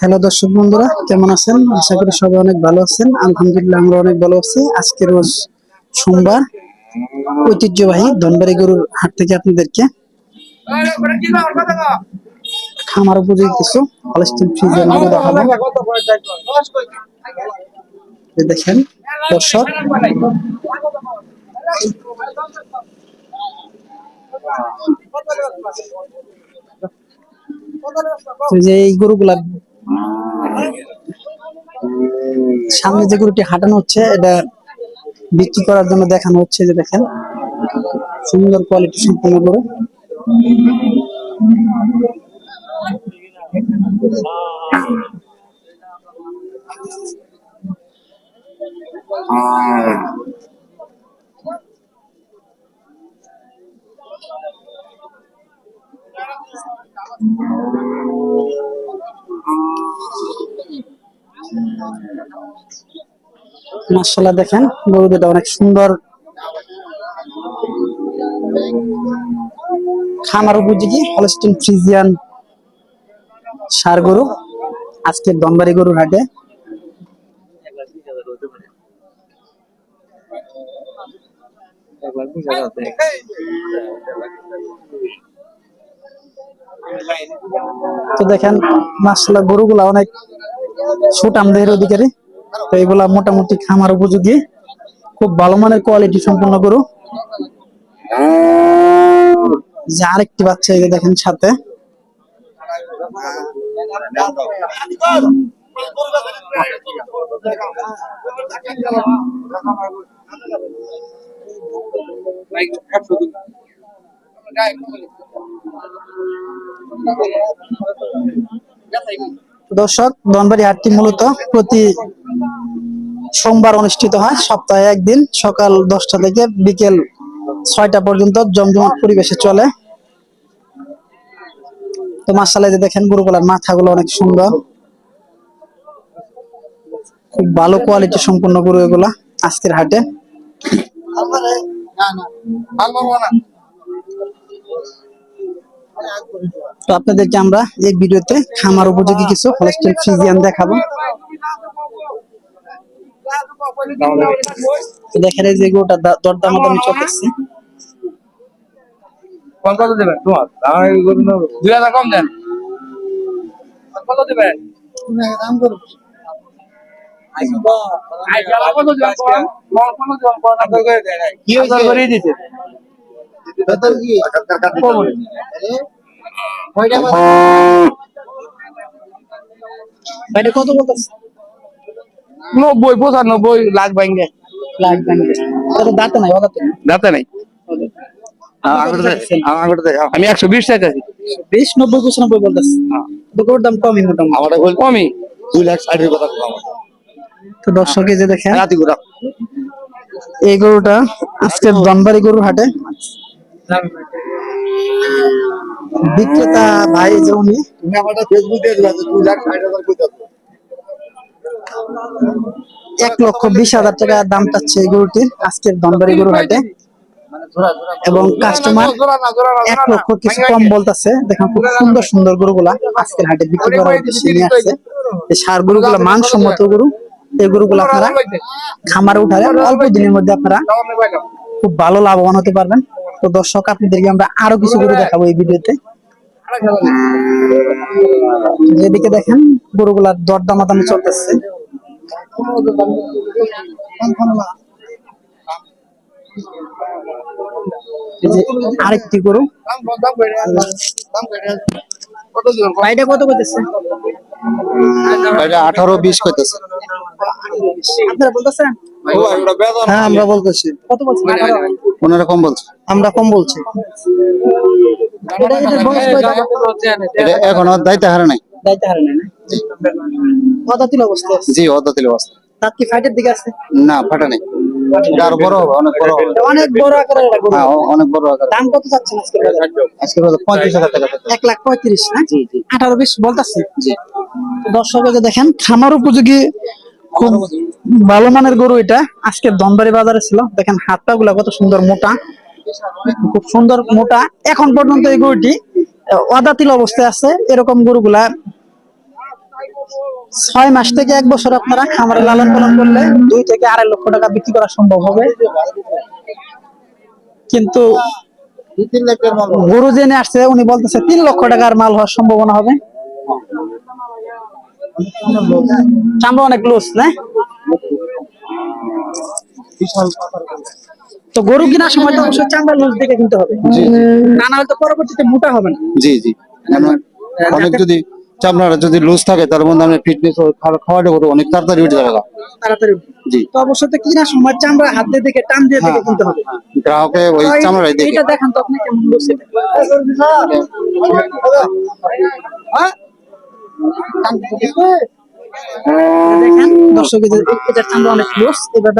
Hello দর্শক বন্ধুরা, কেমন আছেন? আশা করি সবাই অনেক ভালো আছেন। আলহামদুলিল্লাহ, আমরা অনেক ভালো আছি। আজকে রোজ সোমবার। ঐতিহ্যবাহী ধনবাড়ি গরুর হাট থেকে আপনাদেরকে খামার উপযোগী কিছু দেখাবো। দেখেন, দর্শক। যে এই গরুগুলা, সামনে যে গরুটি হাঁটানো হচ্ছে, এটা বিক্রি করার জন্য দেখানো হচ্ছে যে দেখেন, সুন্দর কোয়ালিটি সম্পূর্ণ গরু। মাসাল্লাহ দেখেন গরু অনেক সুন্দর খামার উপযোগী হলস্টিন ফ্রিজিয়ান সার গরু আজকের দমবাড়ি গরুর হাটে। তো দেখেন মাসাল্লাহ গরুগুলা অনেক সুটাম দেহের অধিকারী। তো এগুলা মোটামুটি খামার উপযোগী। খুব ভালো মানের কোয়ালিটি সম্পন্ন গরু। যে আরেকটি বাচ্চা এই দেখেন সাথে। দর্শক ধনবাড়ি হাটটি মূলত প্রতি সোমবার অনুষ্ঠিত হয়, সপ্তাহে একদিন, সকাল দশটা থেকে বিকেল ছয়টা পর্যন্ত জমজমাট পরিবেশে চলে। তো মাসালে যে দেখেন, গরুগুলার মাথাগুলো অনেক সুন্দর। খুব ভালো কোয়ালিটি সম্পূর্ণ গরু এগুলা, আজকের হাটে। তো আপনাদেরকে আমরা এই ভিডিওতে খামার উপযোগী কিছু হলস্টেল ফ্রিজিয়ান দেখাবো। দেখেন এই যে গরুটা দা- দরদামাদামি চলতেছে। কত দেবেন তোমার। দুই হাজার কম দেন। কত দেবেন। আইসা কত দেবেন কোন? কোন কত দেবেন কি হাজার করেই কত বলতেছে নব্বই পঁচানব্বই লাখ লাখ দাঁতে নাই দাঁতে নাই। আমি একশো বিশ চাইতেছি। বিশ নব্বই পঁচানব্বই বলতেছে। গরুর দাম? কমই মোটামুটি। আমার কমই। দুই লাখ ষাটের কথা তো দর্শক এই যে দেখেন ঘোরা এই গরুটা আজকে দনবাড়ি গরুর হাটে বিক্রেতা ভাই যে উনি তুমি ফেসবুক দিয়ে দিবা দুই লাখ ষাট হাজার কই দাও এক লক্ষ বিশ হাজার টাকা দাম চাচ্ছে এই গরুটির আজকের দনবাড়ি গরুর হাটে এবং কাস্টমার এক লক্ষ কিছু কম বলতেছে। দেখেন খুব সুন্দর সুন্দর গরুগুলা আজকের হাটে বিক্রি করার উদ্দেশ্যে নিয়ে আসছে। এই সার গরুগুলা মানসম্মত গরু। এই গরুগুলো আপনারা খামারে উঠালে অল্প দিনের মধ্যে আপনারা খুব ভালো লাভবান হতে পারবেন। তো দর্শক আপনাদেরকে আমরা আরও কিছু গরু দেখাবো এই ভিডিওতে। যেদিকে দেখেন গরুগুলার দর দামাদামি চলতেছে আরেকটি গরু। ভাইটা কত করতেছে আঠারো বিশ কইতেছে। আপনারা বলতেছেন? হ্যাঁ আমরা বলতেছি। কত বলছেন? পনেরো কম বলছে? আমরা কম বলছি। এখনও দায়িত্ব হারে নাই। দায়িত্ব হারে নাই না? অবস্থা। জি অত অবস্থা। তার কি ফাইটের দিকে আছে? না ফাটা নেই। এটা আরও বড় হবে অনেক বড় হবে। অনেক বড় আকারের হ্যাঁ অনেক বড় আকার দাম কত চাচ্ছেন আজকে? আজকে বাজার পঁয়ত্রিশ হাজার টাকা এক লাখ পঁয়ত্রিশ না? আঠারো বিশ বলতেছে? জি। দর্শক দেখেন খামার উপযোগী খুব ভালো মানের গরু এটা। আজকে দমবাড়ি বাজারে ছিল। দেখেন হাত পা গুলা কত সুন্দর মোটা। খুব সুন্দর মোটা। এখন পর্যন্ত এই গরুটি অদাতিল অবস্থায় আছে। এরকম গরুগুলা ছয় মাস থেকে এক বছর আপনারা খামারে লালন পালন করলে দুই থেকে আড়াই লক্ষ টাকা বিক্রি করা সম্ভব হবে। কিন্তু গরু জেনে আসছে, উনি বলতেছে তিন লক্ষ টাকার মাল হওয়ার সম্ভাবনা হবে। চামড়া অনেক লুজ না? বিশাল তো গরু কেনার সময় তো অবশ্যই চামড়া লুজ দেখে কিনতে হবে। জি তা না হলে তো পরবর্তীতে মোটা হবে না। জি জি। অনেক যদি চামড়াটা যদি লুজ থাকে তার মধ্যে আমি ফিটনেস খাওয়াটা করব অনেক তাড়াতাড়ি উঠে যাবে তাড়াতাড়ি জি। তো অবশ্যই তো কেনার সময় চামড়া হাত দিয়ে দেখে টান দিয়ে দেখে কিনতে হবে। গ্রাহকে ওই চামড়াই দেখে। এইটা দেখান তো আপনি কেমন লুজ এটা।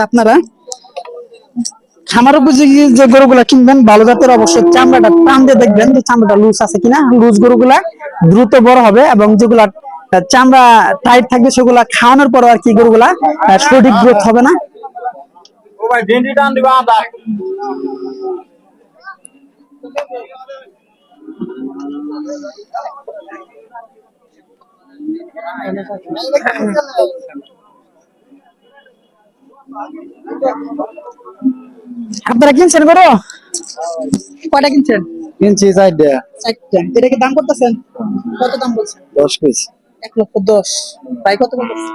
আপনারা খামার উপযোগী যে গরুগুলা কিনবেন, ভালো জাতের অবশ্যই চামড়াটা টান দিয়ে দেখবেন যে চামড়াটা লুজ আছে কিনা। লুজ গরুগুলা দ্রুত বড় হবে এবং যেগুলা চামড়া টাইট থাকবে, সেগুলা খাওয়ানোর পর আর কি গরুগুলা সঠিক গ্রোথ হবে না। টান আপনারা কিনছেন গরু? কয়টা কিনছেন? কিনছি চারটা। চারটা। এটা কি দাম করতেছেন? কত দাম বলছেন? দশ পিস। এক লক্ষ দশ। ভাই কত বলতেছেন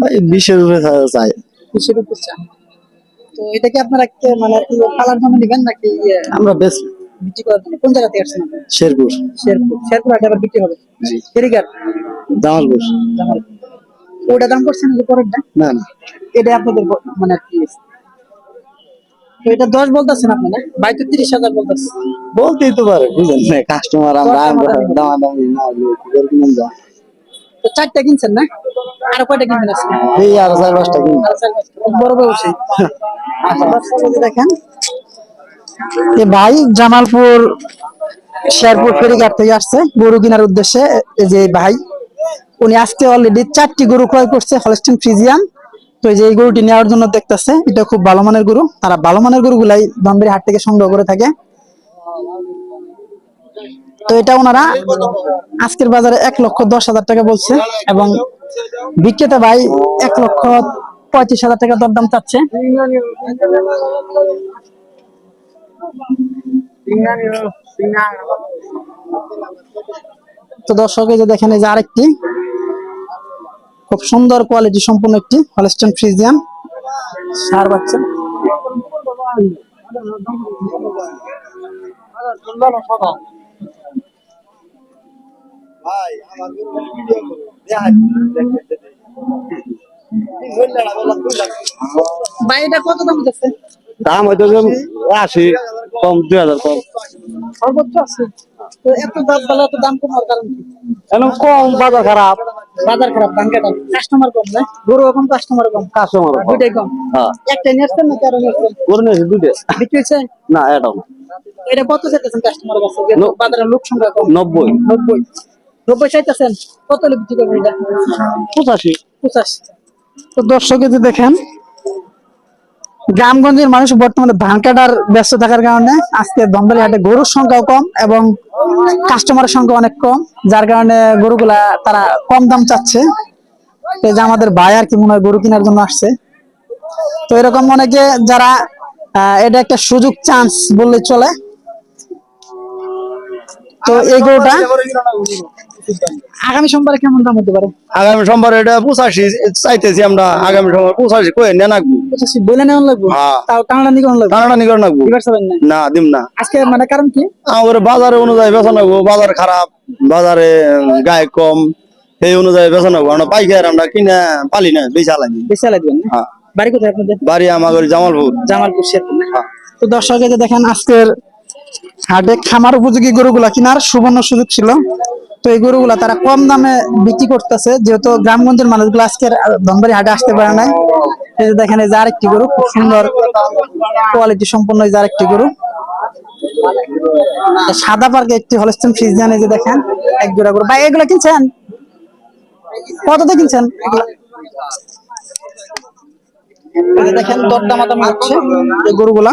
ভাই বিশের উপরে চাই। বিশের উপর চান তো এটা কি আপনারা মানে কালার জন্য নিবেন নাকি ইয়ে? আমরা বেশ বিক্রি করার জন্য। কোন জায়গা থেকে আসছেন? শেরপুর। শেরপুর। শেরপুর হাটে আবার বিক্রি হবে। জি। জামালপুর জামাল ওটা দাম করছেন যে পরেরটা? না না। এটা আপনাদের মানে তো এটা দশ বলতেছেন আপনি না ভাই তো তিরিশ হাজার বলতেছে বলতেই তো পারে বুঝলেন? না কাস্টমার আমরা দামাদামি না হলে তো চারটা কিনছেন না? আর কয়টা কিনবেন আজকে? এই আর চার পাঁচটা কিনবো। আর বড় ব্যবসায়ী। আচ্ছা, দর্শক এই যে দেখেন। এ ভাই জামালপুর শেরপুর ফেরিঘাট থেকে আসছে। গরু কেনার উদ্দেশ্যে এই যে ভাই উনি আজকে অলরেডি চারটি গরু ক্রয় করছে হলস্টিন ফ্রিজিয়ান তো যে এই গরুটি নেওয়ার জন্য দেখতেছে, এটা খুব ভালো মানের গরু। তারা ভালো মানের গরুগুলাই ধনবাড়ি হাট থেকে সংগ্রহ করে থাকে। তো এটা ওনারা আজকের বাজারে এক লক্ষ দশ হাজার টাকা বলছে এবং বিক্রেতা ভাই এক লক্ষ পঁয়ত্রিশ হাজার টাকা দরদাম চাচ্ছে। তো দর্শক, এই যে দেখেন, এই যে আরেকটি খুব সুন্দর কোয়ালিটি সম্পূর্ণ একটি হলস্টেন ফ্রিজিয়ান সার বাচ্চা। ভাই এটা কত দাম দাম হয়তো আশি কম দুই হাজার কম। সর্বোচ্চ আছে। তো এত দাম বলে এত দাম কমার কারণ কি? কম বাজার খারাপ। বাজার খারাপ কেটে। কাস্টমার কম না? গরু এখন কাস্টমার কম। কাস্টমার দুইটাই কম। হ্যাঁ। একটা নিয়ে না নাকি আরও নিয়ে আসছেন করে দুইটা বিক্রি হয়েছে? না এটাও এটা কত চাইতেছেন কাস্টমার কাছে? বাজারে বাজারের লোক সংখ্যা কম। নব্বই। নব্বই। নব্বই চাইতেছেন? কত লোক বিক্রি করবেন এটা? পঁচাশি। পঁচাশি। তো দর্শকে যে দেখেন গ্রামগঞ্জের মানুষ বর্তমানে ধান কাটার ব্যস্ত থাকার কারণে আজকে ধনবালি হাটে গরুর সংখ্যাও কম এবং কাস্টমারের সংখ্যা অনেক কম যার কারণে গরুগুলা তারা কম দাম চাচ্ছে। এই যে আমাদের ভাই আর কি মনে হয় গরু কেনার জন্য আসছে। তো এরকম অনেকে যারা এটা একটা সুযোগ চান্স বললে চলে। তো এই গরুটা আগামী সোমবারে কেমন দাম হতে পারে? আগামী সোমবার এটা পঁচাশি চাইতেছি আমরা। আগামী সোমবার পঁচাশি কয়ে নেন পঁচাশি বলে লাগবে? হ্যাঁ। তাও লাগবে? না? না দিম না। আজকে মানে কারণ কি? আমার বাজারে অনুযায়ী বেচা বাজার খারাপ বাজারে গায়ে কম সেই অনুযায়ী বেচা নেব। আমরা পাইকার আমরা কিনে পালি না বেশি আলাই দিবেন হ্যাঁ। বাড়ি কোথায় আপনাদের? বাড়ি আমার জামালপুর। জামালপুর শেরপুর হ্যাঁ। তো দর্শকে দেখেন আজকের হাটে খামার উপযোগী গরুগুলা কেনার সুবর্ণ সুযোগ ছিল। তো এই গরুগুলা তারা কম দামে বিক্রি করতেছে, যেহেতু গ্রামগঞ্জের মানুষগুলো আজকের ধনবাড়ি হাটে আসতে পারে নাই। দেখেন, এই যে আরেকটি গরু, খুব সুন্দর কোয়ালিটি সম্পন্ন এই যে আরেকটি গরু। সাদা পার্কে একটি হলস্টেন ফ্রিজিয়ান এই যে দেখেন, এক জোড়া গরু। ভাই, এগুলা কিনছেন? কততে কিনছেন? দেখেন দরদামাদামি হচ্ছে এই গরুগুলা।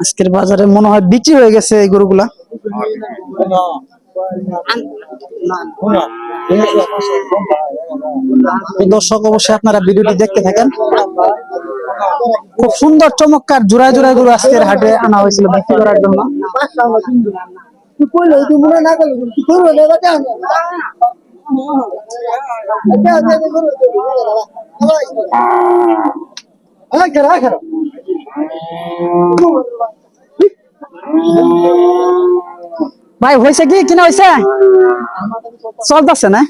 আজকের বাজারে মনে হয় বিক্রি হয়ে গেছে এই গরুগুলা দর্শক অবশ্যই আপনারা ভিডিওটি দেখতে থাকেন খুব সুন্দর চমৎকার জোড়ায় জোড়ায় গরু আজকের হাটে আনা হয়েছিল বিক্রি করার জন্য মনে করলে তুই করবে না বাটা হ্যাঁ খেলা খেলা ভাই হয়েছে কি কিনা হয়েছে চলতেছে না